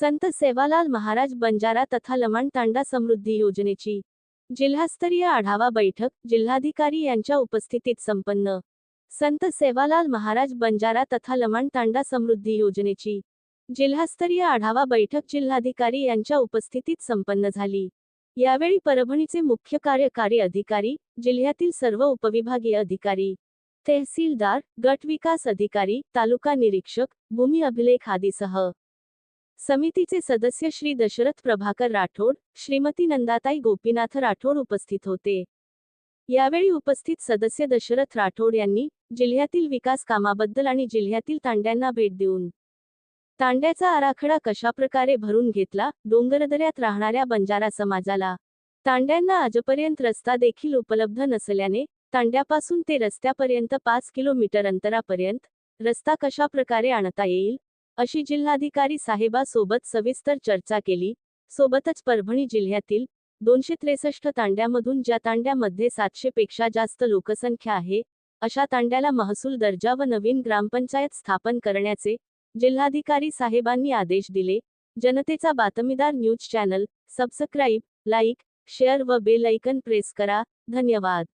संत सेवालाल महाराज बंजारा तथा लमाण तांडा समृद्धी योजनेची जिल्हास्तरीय आढावा बैठक जिल्हाधिकारी यांच्या उपस्थितीत संपन्न. संत सेवालाल महाराज बंजारा तथा लमाण तांडा समृद्धी योजनेची जिल्हास्तरीय आढावा बैठक जिल्हाधिकारी यांच्या उपस्थितीत संपन्न झाली. यावेळी परभणीचे मुख्य कार्यकारी अधिकारी जिल्ह्यातील सर्व उपविभागीय अधिकारी तहसीलदार गट विकास अधिकारी तालुका निरीक्षक भूमी अभिलेख आदीसह समितीचे सदस्य श्री दशरथ प्रभाकर राठोड श्रीमती नंदाताई गोपीनाथ राठोड उपस्थित होते. यावेळी उपस्थित सदस्य दशरथ राठोड यांनी जिल्ह्यातील विकास कामाबद्दल आणि जिल्ह्यातील तांड्यांना भेट देऊन तांड्याचा आराखडा कशाप्रकारे भरून घेतला डोंगरदऱ्यात राहणाऱ्या बंजारा समाजाला तांड्यांना आजपर्यंत रस्ता देखील उपलब्ध नसल्याने तांड्यापासून ते रस्त्यापर्यंत पाच किलोमीटर अंतरापर्यंत रस्ता कशा प्रकारे आणता येईल अशी जिल्हाधिकारी साहेबासोबत सविस्तर चर्चा केली. सोबतच परभणी जिल्ह्यातील दोनशे त्रेसष्ट तांड्यामधून ज्या तांड्यामध्ये सातशे पेक्षा जास्त लोकसंख्या आहे अशा तांड्याला महसूल दर्जा व नवीन ग्रामपंचायत स्थापन करण्याचे जिल्हाधिकारी साहेबांनी आदेश दिले. जनतेचा बातमीदार news channel subscribe like share व बेल ऐकन प्रेस करा. धन्यवाद.